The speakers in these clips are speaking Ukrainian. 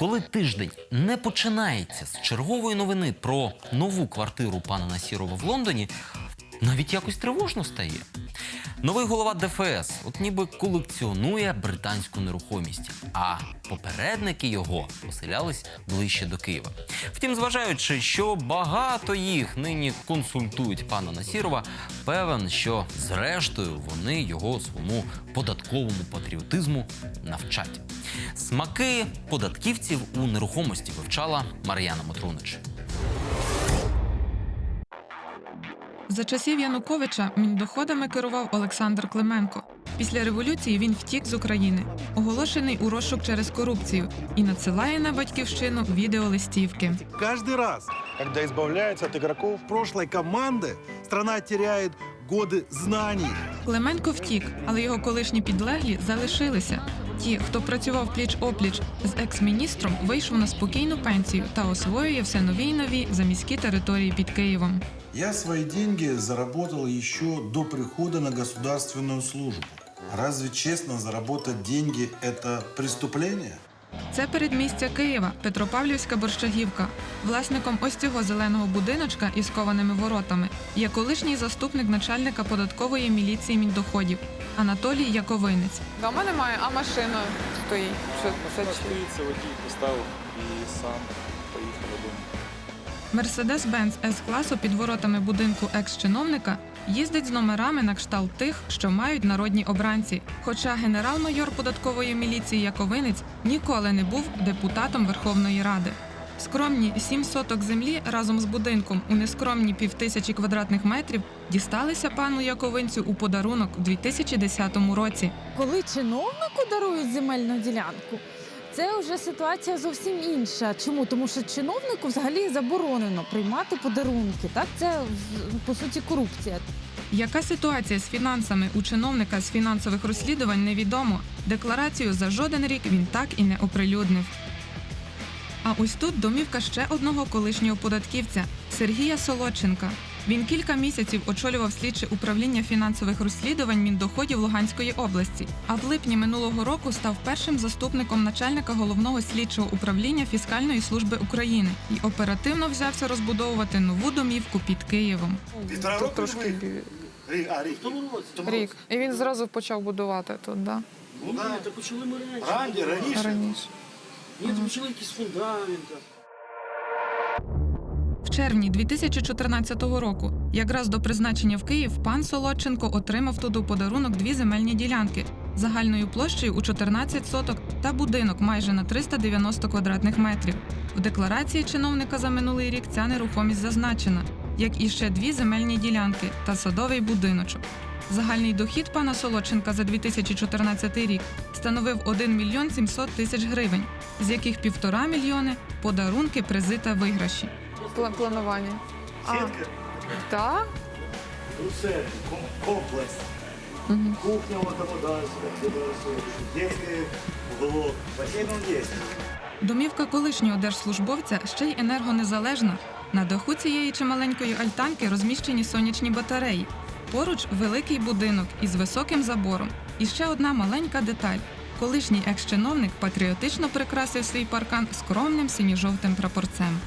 Коли тиждень не починається з чергової новини про нову квартиру пана Насірова в Лондоні, навіть якось тривожно стає. Новий голова ДФС, от ніби колекціонує британську нерухомість, а попередники його поселялись ближче до Києва. Втім, зважаючи, що багато їх нині консультують пана Насірова, певен, що зрештою вони його своєму податковому патріотизму навчать. Смаки податківців у нерухомості вивчала Мар'яна Мотрунич. За часів Януковича міндоходами керував Олександр Клименко. Після революції він втік з України, оголошений у розшук через корупцію, і надсилає на батьківщину відеолистівки. Каждый раз, когда избавляется от игроков прошлой команды, страна теряет годы знаний. Клименко втік, але його колишні підлеглі залишилися. Ті, хто працював пліч опліч з екс-міністром, вийшов на спокійну пенсію та освоює все нові й нові заміські території під Києвом. Я свои деньги заработал еще до прихода на государственную службу. Разве честно заработать деньги – это преступление? Це передмістя Києва, Петропавлівська борщагівка. Власником ось цього зеленого будиночка із кованими воротами є колишній заступник начальника податкової міліції міндоходів Анатолій Яковинець. Дома немає, а машина стоїть. Що це? Машина стоїть, водій поставив і сам поїхав додому. Мерседес-Бенц С-класу під воротами будинку екс-чиновника їздить з номерами на кшталт тих, що мають народні обранці. Хоча генерал-майор податкової міліції Яковинець ніколи не був депутатом Верховної Ради. Скромні сім соток землі разом з будинком у нескромні півтисячі квадратних метрів дісталися пану Яковинцю у подарунок у 2010 році. Коли чиновнику дарують земельну ділянку, це вже ситуація зовсім інша. Чому? Тому що чиновнику взагалі заборонено приймати подарунки. Так, це по суті корупція. Яка ситуація з фінансами у чиновника з фінансових розслідувань невідомо. Декларацію за жоден рік він так і не оприлюднив. А ось тут домівка ще одного колишнього податківця Сергія Солодченка. Він кілька місяців очолював слідче управління фінансових розслідувань Міндоходів Луганської області. А в липні минулого року став першим заступником начальника головного слідчого управління фіскальної служби України і оперативно взявся розбудовувати нову домівку під Києвом. Тут трошки бі- рік. І він зразу почав будувати тут, да? Ну, да. Та почали ми раніше. Раніше. Ні, почали якісь фундаменти. В червні 2014 року, якраз до призначення в Київ, пан Солодченко отримав тут у подарунок дві земельні ділянки загальною площею у 14 соток та будинок майже на 390 квадратних метрів. В декларації чиновника за минулий рік ця нерухомість зазначена, як і ще дві земельні ділянки та садовий будиночок. Загальний дохід пана Солодченка за 2014 рік становив 1 мільйон 700 тисяч гривень, з яких півтора мільйони подарунки, призи та виграші. Пла- Планування. А, так? Ну все, ком- комплекс. Кухня, вода, вода, детский уголок. Он есть. Домівка колишнього держслужбовця ще й енергонезалежна. На даху цієї чималенької альтанки розміщені сонячні батареї. Поруч великий будинок із високим забором. І ще одна маленька деталь. Колишній екс-чиновник патріотично прикрасив свій паркан скромним синьо-жовтим прапорцем.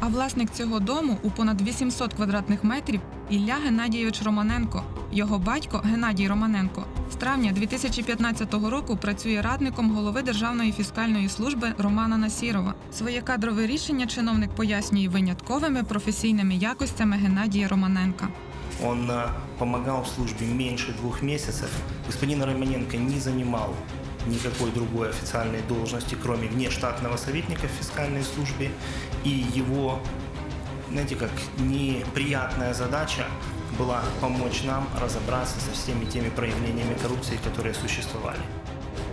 А власник цього дому у понад 800 квадратних метрів Ілля Геннадійович Романенко. Його батько Геннадій Романенко з травня 2015 року працює радником голови Державної фіскальної служби Романа Насірова. Своє кадрове рішення чиновник пояснює винятковими професійними якостями Геннадія Романенка. Он э, помогал в службе меньше двух месяцев. Господин Романенко не занимал никакой другой официальной должности, кроме внештатного советника в фискальной службе. И его, знаете, как неприятная задача была помочь нам разобраться со всеми теми проявлениями коррупции, которые существовали.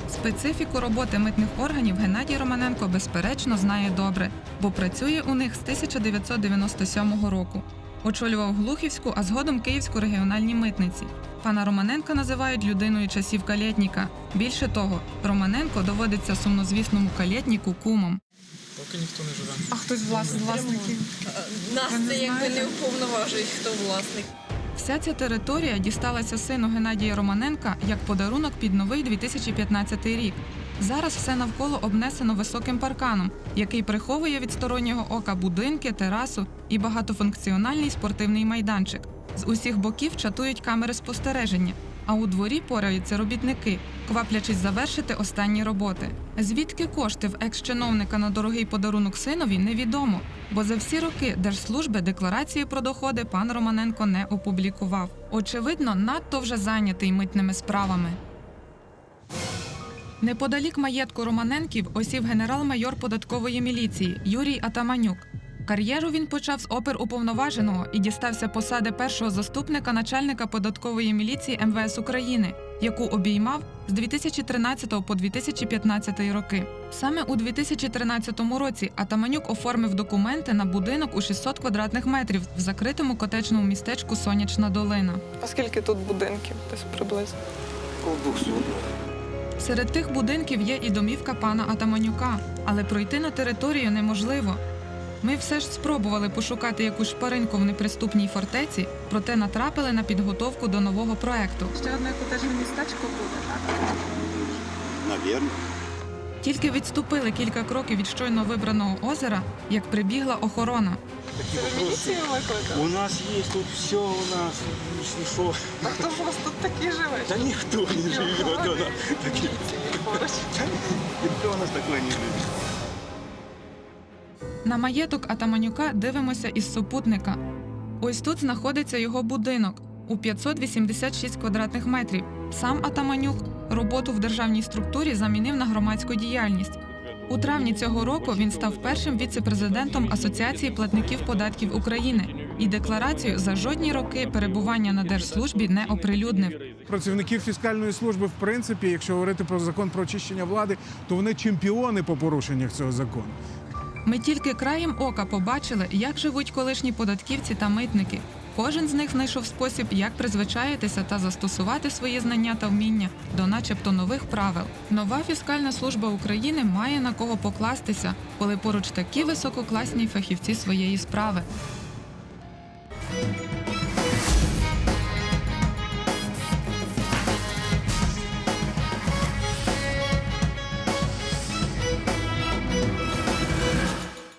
Специфіку роботи митних органів Геннадій Романенко безперечно знає добре, бо працює у них з 1997 року. Очолював Глухівську, а згодом Київську регіональні митниці. Пана Романенка називають людиною часів калєтніка. Більше того, Романенко доводиться сумнозвісному калєтніку кумом. Поки ніхто не живе. А хтось влас, з власників? Нас це якби не уповноважують, хто власник. Вся ця територія дісталася сину Геннадія Романенка як подарунок під новий 2015 рік. Зараз все навколо обнесено високим парканом, який приховує від стороннього ока будинки, терасу і багатофункціональний спортивний майданчик. З усіх боків чатують камери спостереження, а у дворі пораються робітники, кваплячись завершити останні роботи. Звідки кошти в екс-чиновника на дорогий подарунок синові, невідомо, бо за всі роки держслужби декларації про доходи пан Романенко не опублікував. Очевидно, надто вже зайнятий митними справами. Неподалік маєтку Романенків осів генерал-майор податкової міліції Юрій Атаманюк. Кар'єру він почав з опер уповноваженого і дістався посади першого заступника начальника податкової міліції МВС України, яку обіймав з 2013 по 2015 роки. Саме у 2013 році Атаманюк оформив документи на будинок у 600 квадратних метрів в закритому котечному містечку Сонячна Долина. А скільки тут будинків десь приблизно? Серед тих будинків є і домівка пана Атаманюка, але пройти на територію неможливо. Ми все ж спробували пошукати якусь шпаринку в неприступній фортеці, проте натрапили на підготовку до нового проекту. Ще одне котежне містечко буде, так? Наверное. Тільки відступили кілька кроків від щойно вибраного озера, як прибігла охорона. Це ви міліцію викликали? У нас есть тут все у нас. Если что. А хто ж у вас тут такий живе? Да никто не поруч. Никто у нас такой не живет. На маєток Атаманюка дивимося із супутника. Ось тут знаходиться його будинок у 586 квадратних метрів. Сам Атаманюк роботу в державній структурі замінив на громадську діяльність. У травні цього року він став першим віце-президентом Асоціації платників податків України і декларацію за жодні роки перебування на держслужбі не оприлюднив. Працівників фіскальної служби, в принципі, якщо говорити про закон про очищення влади, то вони чемпіони по порушеннях цього закону. Ми тільки краєм ока побачили, як живуть колишні податківці та митники. Кожен з них знайшов спосіб, як призвичаїтися та застосувати свої знання та вміння до, начебто, нових правил. Нова фіскальна служба України має на кого покластися, коли поруч такі висококласні фахівці своєї справи.